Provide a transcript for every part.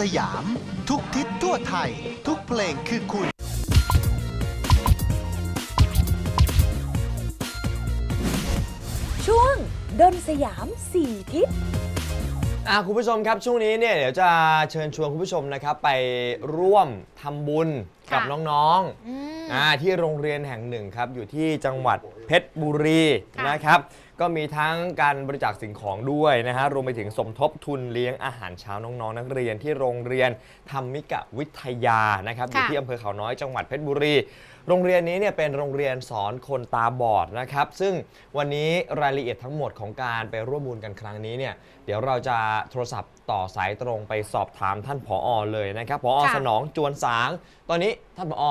สยาม ทุกทิศทั่วไทย ทุกเพลงคือคุณ ช่วงดนสยามสี่ทิศ อะคุณผู้ชมครับช่วงนี้เนี่ยเดี๋ยวจะเชิญชวนคุณผู้ชมนะครับไปร่วมทำบุญกับค่ะ น้องอืมๆอ่าที่โรงเรียนแห่งหนึ่งครับ อยู่ที่จังหวัด เพชรบุรีค่ะ นะครับ ก็มีทั้งการบริจาคสิ่งของด้วยนะฮะ รวมไปถึงสมทบทุนเลี้ยงอาหารเช้าน้องๆนักเรียนที่โรงเรียนธรรมิกะวิทยานะครับอยู่ค่ะ ที่อำเภอเขาน้อยจังหวัดเพชรบุรี โรงเรียนนี้เนี่ยเป็นโรงเรียนสอนคนตาบอดนะครับ ซึ่งวันนี้รายละเอียดทั้งหมดของการไปร่วมบุญกันครั้งนี้เนี่ยเดี๋ยวเราจะโทรศัพท์ต่อสายตรงไปสอบถามท่านผออเลยนะครับผอ ค่ะ สนองจวนสาง ตอนนี้ท่านผอ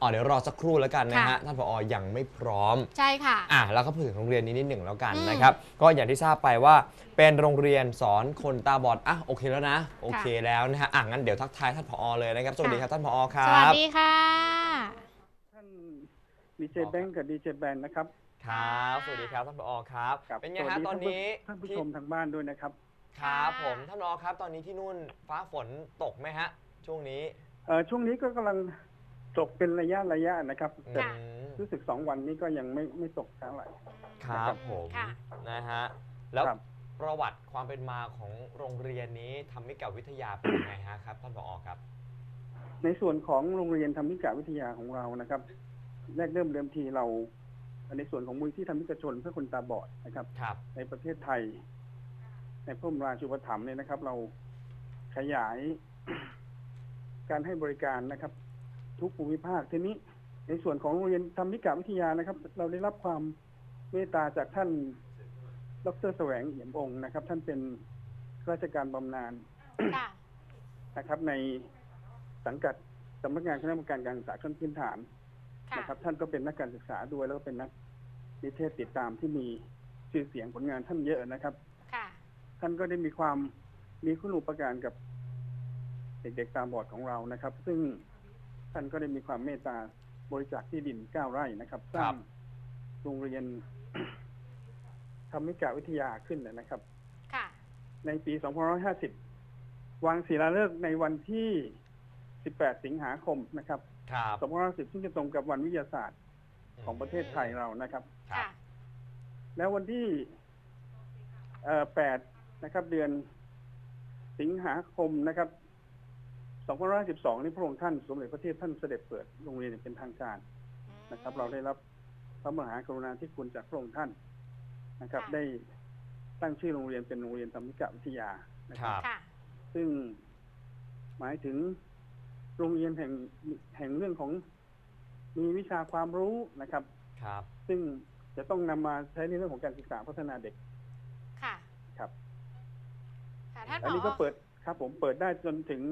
อ๋อเดี๋ยวรอสักครู่แล้วกันนะฮะ ค่ะ ท่านผอยังไม่พร้อม ใช่ค่ะ อะแล้วก็พูดถึงโรงเรียนนี้นิดหนึ่งแล้วกันอืมนะครับ ก็อย่างที่ทราบไปว่าเป็นโรงเรียนสอนคนตาบอดอะโอเคแล้วนะ โอเคแล้วนะฮะอะงั้นเดี๋ยวทักทายท่านผอเลยนะครับ สวัสดีครับท่านผอครัสวัสบดีค่ะ ท่านดีเจแบงก์กับดีเจแบนนะครับครับ สวัสดีครับท่านผอครับครับเป็นไงสวัฮะสดีตอนนี้ท่านผู้ที่ชมทางบ้านด้วยนะครับครับผมท่านผอครับ ตอนนี้ที่นู่นฟ้าฝนตกไหมฮะ ช่วงนี้ เอ่อช่วงนี้ก็กำลัง ตกเป็นระยะระยะนะครับแต่ค่ะอืมรู้สึกสองวันนี้ก็ยังไม่ไม่ตกเท่าไหร่ ครับผมค่ะ นะฮะแล้วครับ ประวัติความเป็นมาของโรงเรียนนี้ทำมิกาวิทยาเป็นยังไงฮะครับท่านผอครับ ในส่วนของโรงเรียนธรรมิกาวิทยาของเรานะครับ แรกเริ่มเดิมทีเรา ในส่วนของมูลที่ธรรมิกชนเพื่อคนตาบอดนะครับ ครับ ในประเทศไทย ในพระบรมราชูปถัมภ์เนี่ยนะครับ เราขยาย การให้บริการนะครับ ทุกภูมิภาคทีนี้ ในส่วนของโรงเรียนธรรมิกาวิทยานะครับ เราได้รับความเมตตาจากท่าน ดรแสวงเอี่ยมองค์นะครับ ท่านเป็นข้าราชการบำนาญค่ะนะครับ ในสังกัดสำนักงานคณะกรรมการการศึกษาขั้นพื้นฐานค่ะนะครับ ท่านก็เป็นนักการศึกษาด้วยแล้วก็เป็นนักนิเทศติดตามที่มีชื่อเสียงผลงานท่านเยอะนะครับ ค่ะ ท่านก็ได้มีความมีคุณูปการกับ เด็กๆตาบอดของเรานะครับ ซึ่ง ท่านก็ได้มีความเมตตาบริจาคที่ดินเก้าไร่นะครับสร้างโรงเรียนธรรมิกาวิทยาขึ้นนะครับ ค่ะ ในปี 2550 วางศิลาฤกษ์ในวันที่ 18 สิงหาคมนะครับครับ2510ซึ่งจะตรงกับวันวิทยาศาสตร์ของประเทศไทยเรานะครับครัค่ะบแล้ววันที่เอ่อ8นะครับ เดือนสิงหาคมนะครับ 2512 นี้พระองค์ท่านสมเด็จพระเทพท่านเสด็จเปิดโรงเรียนอย่างเป็นทางการนะครับ เราได้รับพระมหากรุณาธิคุณจากพระองค์ท่านนะครับค่ะได้ตั้งชื่อโรงเรียนเป็นโรงเรียนธรรมิกะวิทยานะคครับรับค่ะซึ่งหมายถึงโรงเรียนแห่งแห่งเรื่องของมีวิชาความรู้นะครับ ครับ ซึ่งจะต้องนำมาใช้ในเรื่องของการศึกษาพัฒนาเด็ก ค่ะ ครับ ค่ะท่านผอันอนี้ก็เปิดครับ ผมเปิดได้จนถึง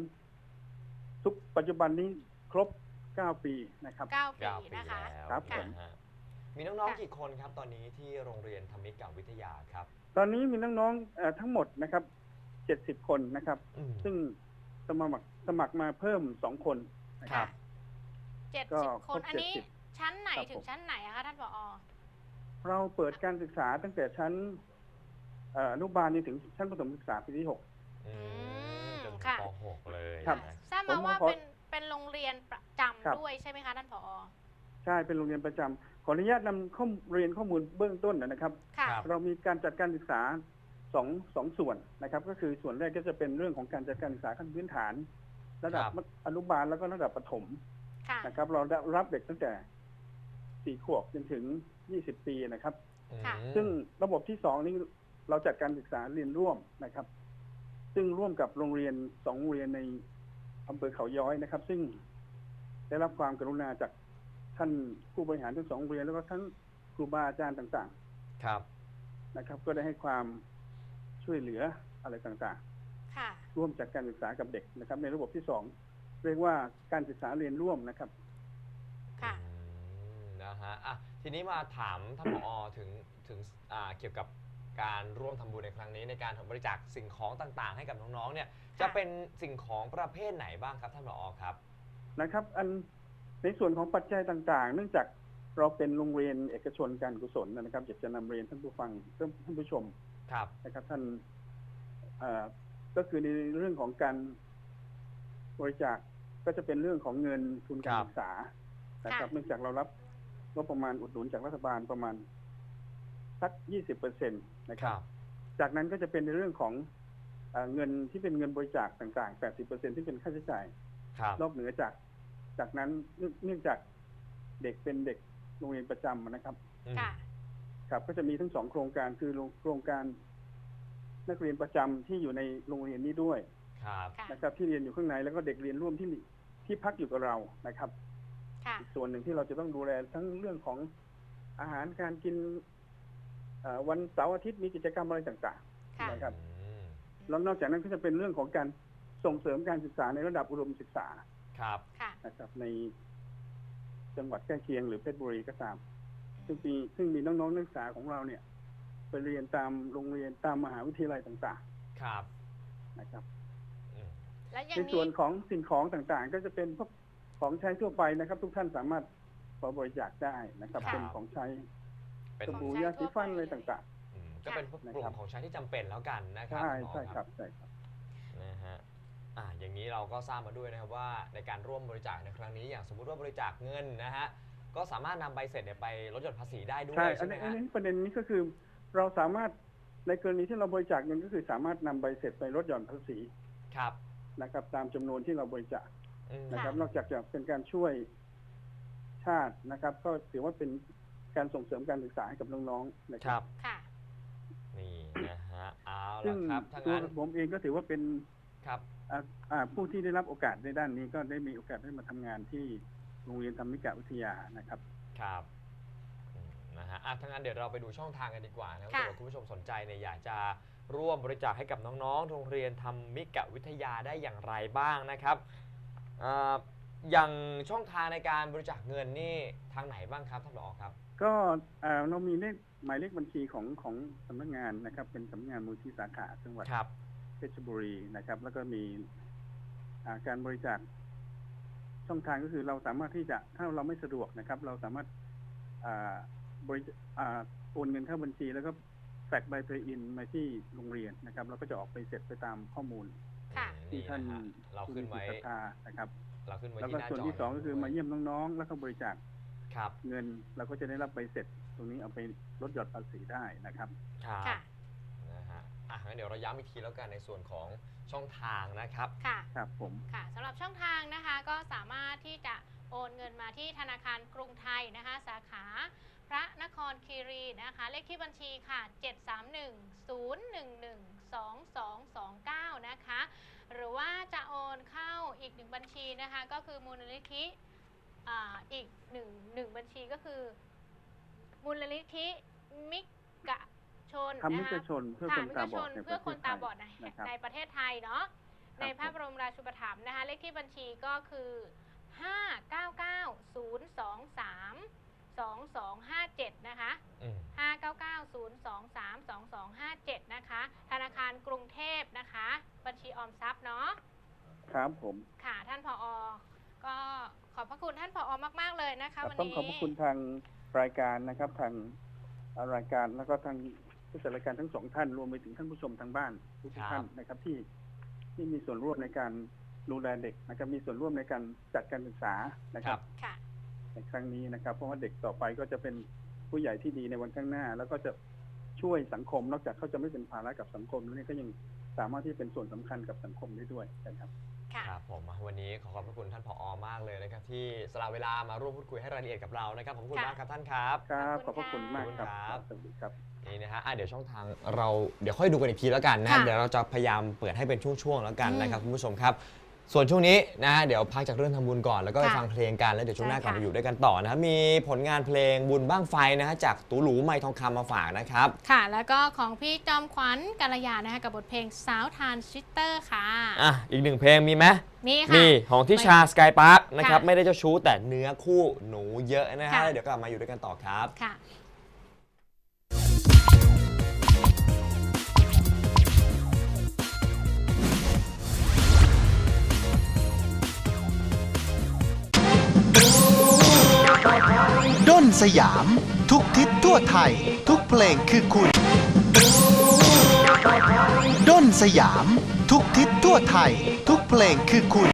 ทุกปัจจุบันนี้ครบ 9 ปีนะครับ เก้าปีเก้าปีนะคะ แล้วครับผม นะฮะมีน้องๆกี่คนครับตอนนี้ที่โรงเรียนธรรมิกาวิทยาครับตอนนี้มีน้องๆเอ่อทั้งหมดนะครับ 70 คนนะครับ อืม ซึ่งสมัครสมัครมาเพิ่ม 2 คนนะคครัรับบเจ็ดก็สิบคครนบอันนี้70ชั้นไหนครับถึผงมชั้นไหนอะคะท่านผอ เราเปิดการศึกษาตั้งแต่ชั้นเอ่ออนุบาลจนถึงชั้นประถมศึกษาปีที่หกอืมจนถึง ค่ะ ป .6 เลยครับ นะ ทราบผมมาว่าขอเป็นเป็นโรงเรียนประจครับำด้วยใช่ไหมคะท่านผอ ใช่เป็นโรงเรียนประจำขออนุญาตนำข้อมเรียนข้อมูลเบื้องต้นนะครับ ค่ะ ครับ เรามีการจัดการศึกษาสองสองส่วนนะครับ ก็คือส่วนแรกก็จะเป็นเรื่องของการจัดการศึกษาขั้นพื้นฐาน ระดับครับอนุบาลแล้วก็ระดับประถมค่ะ นะครับ เราได้รับเด็กตั้งแต่สี่ขวบจนถึงยี่สิบปีนะครับค่ะอืม ซึ่งระบบที่สองนี้เราจัดการศึกษาเรียนร่วมนะครับ ซึ่งร่วมกับโรงเรียนสองโรงเรียนในอำเภอเขาย้อยนะครับ ซึ่งได้รับความกรุณาจากท่านผู้บริหารทั้งสองโรงเรียนแล้วก็ทั้งครูบาอาจารย์ต่างครับๆนะครับ ก็ได้ให้ความช่วยเหลืออะไรต่างค่ะๆร่วมจัดการศึกษากับเด็กนะครับ ในระบบที่สองเรียกว่าการศึกษาเรียนร่วมนะครับ ค่ะอืมนะฮะอะทีนี้มาถามท่านผอถึงถึงอ่าเกี่ยวกับ การร่วมทำบุญในครั้งนี้ในการบริจาคสิ่งของต่างๆ ให้กับน้องๆเนี่ยจะเป็นสิ่งของประเภทไหนบ้างครับท่านผอครับ นะครับ อันในส่วนของปัจจัยต่างๆ เนื่องจากเราเป็นโรงเรียนเอกชนการกุศลนะครับอยากจะนำเรียนท่านผู้ฟังท่านผู้ชมครับนะครับ ท่านเอ่อก็คือในเรื่องของการบริจาคก็จะเป็นเรื่องของเงินทุนการศึกษานะครับค่ะเนื่องจากเรารับงบประมาณอุดหนุนจากรัฐบาลประมาณสักยี่สิบเปอร์เซ็นต นะคครัรับบจากนั้นก็จะเป็นในเรื่องของเอ่อเงินที่เป็นเงินบริจาคต่างๆ 80%ที่เป็นค่าใช้จ่ายครับนอกเหนือจาก จากนั้นเนื่องเนื่องจากเด็กเป็นเด็กโรงเรียนประจำนะครับอืมค่ะครับ ก็จะมีทั้งสองโครงการคือโครงการนักเรียนประจำที่อยู่ในโรงเรียนนี้ด้วยครับค่ะนะครับ ที่เรียนอยู่ข้างในแล้วก็เด็กเรียนร่วมที่มีที่พักอยู่กับเรานะครับค่ะอีกส่วนหนึ่งที่เราจะต้องดูแลทั้งเรื่องของอาหารการกินเอ่อ วันเสาร์อาทิตย์มีกิจกรรมอะไรต่างค่ะนะครับอืมๆแล้วนอกจากนั้นก็จะเป็นเรื่องของการส่งเสริมการศึกษาในระดับอุดมศึกษาครับค่ะนะครับในจังหวัดใกล้เคียงหรือเพชรบุรีก็ตาม ซึ่งมีซึ่งมีน้องๆนักศึกษาของเราเนี่ย ไปเรียนตามโรงเรียนตามมหาวิทยาลัยต่างครับๆนะครับอืมแล้วอย่าในงส่นี้วนของสิ่งของต่างๆ ก็จะเป็นพวกของใช้ทั่วไปนะครับ ทุกท่านสามารถขอบริจาคได้นะครับครับเป็นของใช้ เป็นสบู่ยาสีฟันอะไรต่าง อืมก็เป็นพวกกลุ่นะครัมบของใช้ที่จำเป็นแล้วกันนะๆ ครับใช่ณหมอ ใช่ครับใช่ครับ นะฮะ อ่า อย่างนี้เราก็ทราบมาด้วยนะครับว่าในการร่วมบริจาคในครั้งนี้อย่างสมมุติว่าบริจาคเงินนะฮะ ก็สามารถนำใบเสร็จเนี่ยไปลดหย่อนภาษีได้ด้วยใช่ อัใช่นไหมนี้อันฮะ นี้ประเด็นนี้ก็คือเราสามารถในกรณีที่เราบริจาคเงินก็คือสามารถนำใบเสร็จไปลดหย่อนภาษีครับนะครับ ตามจำนวนที่เราบริจาคอืม นะครับ นอกจากจะเป็นการช่วยชาตินะครับ ก็ถือว่าเป็น การส่งเสริมการศึกษาให้กับน้องๆนะคครัรับบ ค่ะ นี่นะฮะเอาซึ่ละงครับถ้าตัวงั้นผมเองก็ถือว่าเป็นครับอ่าอ่าผู้ที่ได้รับโอกาสในด้านนี้ก็ได้มีโอกาสได้มาทำงานที่โรงเรียนธรรมิกะวิทยานะครับ ครับอืมนะฮะอะถ้างั้นเดี๋ยวเราไปดูช่องทางกันดีกว่านะครับค่ะถ้าเกิดคุณผู้ชมสนใจเนี่ยอยากจะร่วมบริจาคให้กับน้องๆโรงเรียนทำมิกะวิทยาได้อย่างไรบ้างนะครับอ่าอย่างช่องทางในการบริจาคเงินนี่ทางไหนบ้างครับท่านผอครับ ก็อ่าเรามีเลขหมายเลขบัญชีของของสำนักงานนะครับ เป็นสำนักงานมูลที่สาขาจังหวัดครับเพชรบุรีนะครับ แล้วก็มีอ่าการบริจาคช่องทางก็คือเราสามารถที่จะถ้าเราไม่สะดวกนะครับ เราสามารถอ่าบริอ่าโอนเงินเข้าบัญชี แล้วก็แฟกใบเพย์อินมาที่โรงเรียนนะครับเราก็จะออกไปเสร็จไปตามข้อมูลค่ะอืมที่ท่านะฮะเราผู้ขึ้นมีไว้จิตศรัทธานะครับ เราขึ้นไว้แล้วที่ก็หน้าจอส่วนที่สองก็คือมาเยี่ยมน้องๆ แล้วก็บริจาค ครับเงินเราก็จะได้รับใบเสร็จ ตรงนี้เอาไปลดหย่อนภาษีได้นะครับครับค่ะ นะฮะอะงั้นเดี๋ยวเราย้ำอีกทีแล้วกันในส่วนของช่องทางนะครับ ค่ะ ครับผม ค่ะสำหรับช่องทางนะคะก็สามารถที่จะโอนเงินมาที่ธนาคารกรุงไทยนะคะ สาขาพระนครคีรีนะคะ เลขที่บัญชีค่ะ 731-011-2229 นะคะ หรือว่าจะโอนเข้าอีกหนึ่งบัญชีนะคะ ก็คือมูลนิธิ อ่าอีกหนึ่งหนึ่งบัญชีก็คือ มูลนิธิมิกะชนทำให้นะปคะระชนเพื่อค่ะคนมิตากะบชอดนในเพื่อประคเทนศไทตายบอดในนะครับ ในประเทศไทยเนาะครับในพระบรมราชูปถัมภ์นะคะ เลขที่บัญชีก็คือ 599-023-2257 นะคะ อืม 599-023-2257 นะคะ ธนาคารกรุงเทพนะคะ บัญชีออมทรัพย์เนาะ ครับผม ค่ะ ท่านผอก็ข อบพระคุณท่านผอมาก ๆ เลยนะคะวันต้องนี้ขอบพระคุณทางรายการนะครับทางรายการแล้วก็ทางผู้จัดรายการทั้งสองท่านรวมไปถึงท่านผู้ชมทางบ้านทุกครับท่านนะครับ ที่ที่มีส่วนร่วมในการดูแลเด็กนะครับมีส่วนร่วมในการจัดการศึกษานะคครัรับบค่ะในครั้งนี้นะครับ เพราะว่าเด็กต่อไปก็จะเป็นผู้ใหญ่ที่ดีในวันข้างหน้า แล้วก็จะช่วยสังคม นอกจากเขาจะไม่เป็นภาระกับสังคมแล้วเนี่ยก็ยังสามารถที่เป็นส่วนสำคัญกับสังคมได้ด้วยนะครับ ค่ะ ครับผมวันนี้ขอขอบพระคุณท่านผอมากเลยนะครับที่สละเวลามาร่วมพูดคุยให้รายละเอียดกับเรานะครับขอบพระคุณค่ะ มากครับท่านครับ ครับขขออบบพคุระณคุณมากครับครับสวัสดีครับ นี่นะฮะอะเดี๋ยวช่องทางเราเดี๋ยวค่อยดูกันอีกทีแล้วกันนะค่ะเดี๋ยวเราจะพยายามเปิดให้เป็นช่วงๆแล้วกันอืมนะครับคุณผู้ชมครับ ส่วนช่วงนี้นะฮะเดี๋ยวพักจากเรื่องทำบุญก่อนแล้วก็ไปค่ะฟังเพลงกันแล้วเดี๋ยวช่วงหน้าใช่กลับค่ะมาอยู่ด้วยกันต่อนะมีผลงานเพลงบุญบ้างไฟนะฮะจากตูหลูไมทองคำมาฝากนะครับ ค่ะ แล้วก็ของพี่จอมขวัญกัลยานะคะกับบทเพลงสาวทานชิตเตอร์ค่ะ อะอีกหนึ่งเพลงมีไหมมีค่ะ มีของทิชาสกายพาร์คนะครับค่ะไม่ได้เจ้าชู้แต่เนื้อคู่หนูเยอะนะฮะค่ะเดี๋ยวกลับมาอยู่ด้วยกันต่อครับ ค่ะ สยาม ทุกทิศทั่วไทย ทุกเพลงคือคุณด้นสยาม ทุกทิศทั่วไทย ทุกเพลงคือคุณ